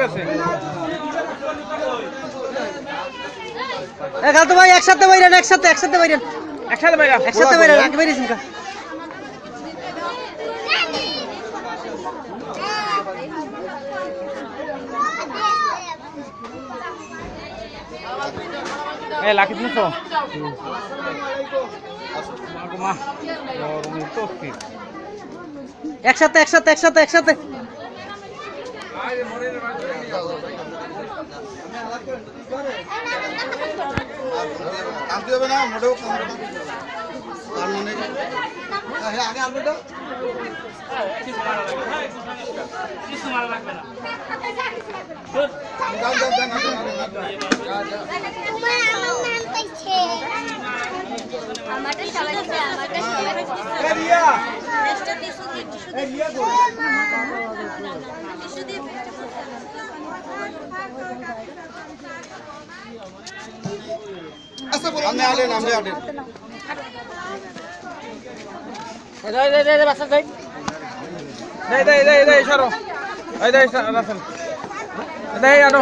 গেছে ভাই একসাথে বাইরেন একসাথে একসাথে বাইরেন। একসাথে ভাইয়া একসাথে বাইরেন আগে বাইরেছেন কা। এই লাকি শুনছো মা তো একসাথে একসাথে একসাথে একসাথে। আমারটা সবাই আমারটা সবাই দিছে রেস্টটা দিছো কি টিস্যু টিস্যু দিয়ে আচ্ছা, বলো, আপনি আনেন, আপনি আনেন। দেই দেই দেই দেই সরো। এই দেই রাসেল। দেই আনো।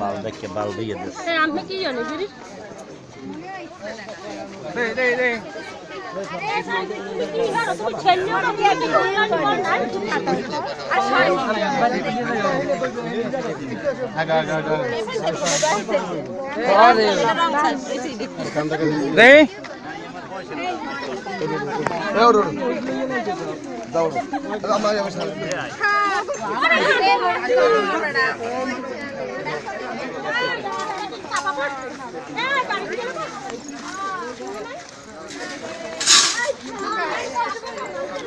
বাল দেখে বাল দিয়ে দে। আমি কি জানি দিদি? দেই দেই দেই। তুমি ছেলেও